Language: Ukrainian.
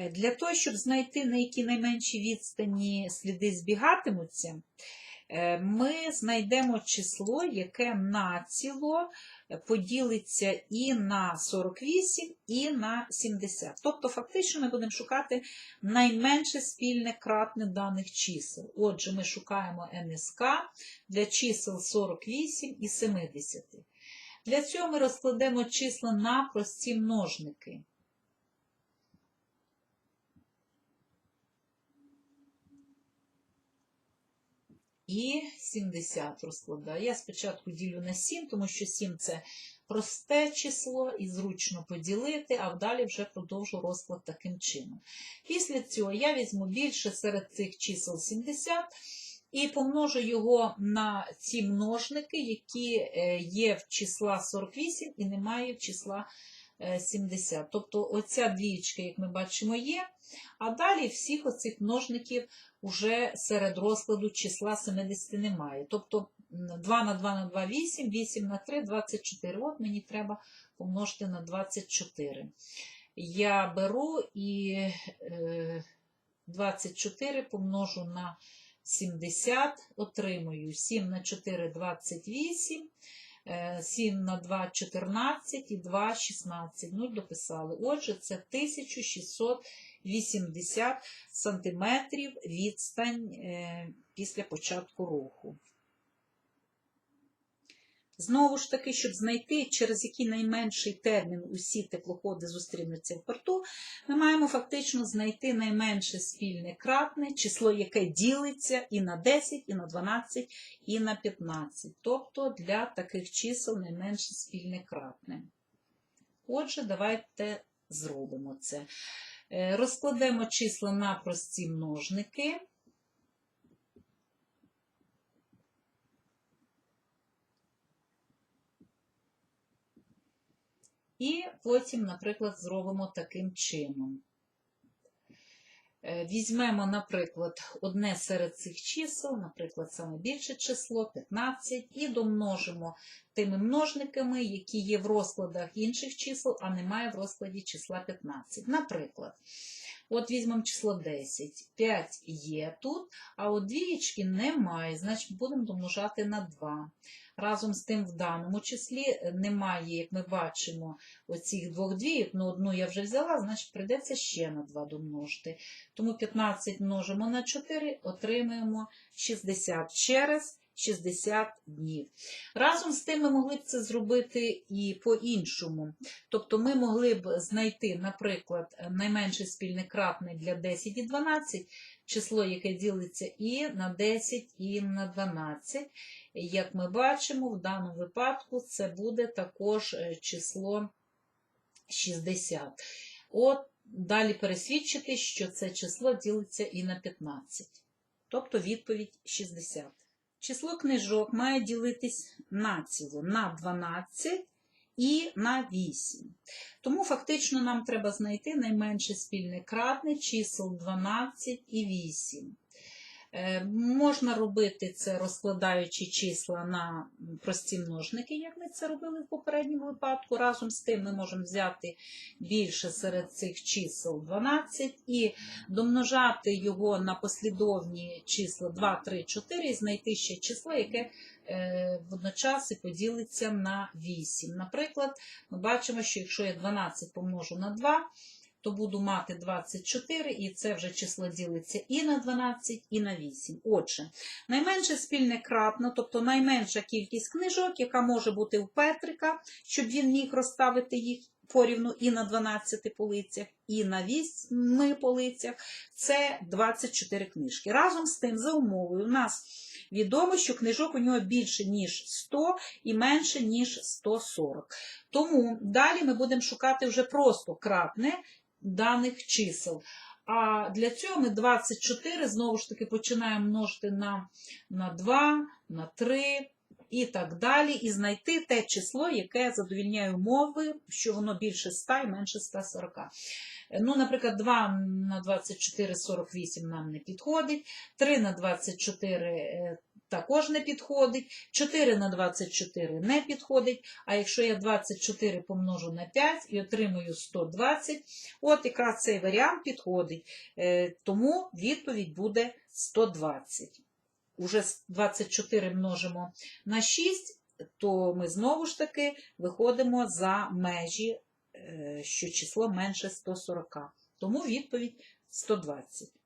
Е, Для того, щоб знайти на які найменші відстані сліди збігатимуться, е, ми знайдемо число, яке націло е, поділиться і на 48, і на 70. Тобто, фактично, ми будемо шукати найменше спільне кратне даних чисел. Отже, ми шукаємо НСК для чисел 48 і 70. Для цього ми розкладемо числа на прості множники. І 70 розкладаю. Я спочатку ділю на 7, тому що 7 це просте число і зручно поділити, а далі вже продовжу розклад таким чином. Після цього я візьму більше серед цих чисел 70 і помножу його на ці множники, які е, є в числа 48 і немає в числа е, 70. Тобто оця двічка, як ми бачимо, є, а далі всіх оцих множників уже серед розкладу числа 70 немає. Тобто 2 на 2 на 2 – 8, 8 на 3 – 24. От мені треба помножити на 24. Я беру і е, 24 помножу на 70, отримую 7 на 4 – 28, е, 7 на 2 – 14 і 2 – 16. Ну, дописали. Отже, це 1680 сантиметрів відстань е, після початку руху. Знову ж таки, щоб знайти, через який найменший термін усі теплоходи зустрінуться в порту, ми маємо фактично знайти найменше спільне кратне, число, яке ділиться і на 10, і на 12, і на 15. Тобто для таких чисел найменше спільне кратне. Отже, давайте зробимо це. Е, Розкладемо числа на прості множники. І потім, наприклад, зробимо таким чином. Е, Візьмемо, наприклад, одне серед цих чисел, наприклад, саме більше число 15, і домножимо тими множниками, які є в розкладах інших чисел, а немає в розкладі числа 15. Наприклад, от візьмемо число 10. 5 є тут, а от двієчки немає, значить будемо домножати на 2. Разом з тим, в даному числі е, немає, як ми бачимо, оцих двох двійок, ну одну я вже взяла, значить прийдеться ще на 2 домножити. Тому 15 множимо на 4, отримаємо 60 через 60 днів. Разом з тим ми могли б це зробити і по-іншому. Тобто ми могли б знайти, наприклад, найменше спільне кратне для 10 і 12, число, яке ділиться і на 10, і на 12. Як ми бачимо, в даному випадку це буде також е, число 60. От далі пересвідчити, що це число ділиться і на 15. Тобто відповідь 60. Число книжок має ділитись націло на 12 і на 8. Тому фактично нам треба знайти найменше спільне кратне чисел 12 і 8. Е, Можна робити це, розкладаючи числа на прості множники, як ми це робили в попередньому випадку. Разом з тим ми можемо взяти більше серед цих чисел 12 і домножати його на послідовні числа 2, 3, 4 і знайти ще число, яке е, водночас і поділиться на 8. Наприклад, ми бачимо, що якщо я 12 помножу на 2, то буду мати 24, і це вже число ділиться і на 12, і на 8. Отже, найменше спільне кратно, тобто найменша кількість книжок, яка може бути у Петрика, щоб він міг розставити їх порівну і на 12 полицях, і на 8 полицях, це 24 книжки. Разом з тим, за умовою, у нас відомо, що книжок у нього більше, ніж 100 і менше, ніж 140. Тому далі ми будемо шукати вже просто кратне даних чисел. А для цього ми 24 знову ж таки починаємо множити на, на 2, на 3 і так далі, і знайти те число, яке задовільняє умови, що воно більше 100 і менше 140. Ну, наприклад, 2 на 24 48 нам не підходить, 3 на 24 також не підходить. 4 на 24 не підходить. А якщо я 24 помножу на 5 і отримую 120, от якраз цей варіант підходить. Е, Тому відповідь буде 120. Уже 24 множимо на 6, то ми знову ж таки виходимо за межі, е, що число менше 140. Тому відповідь 120.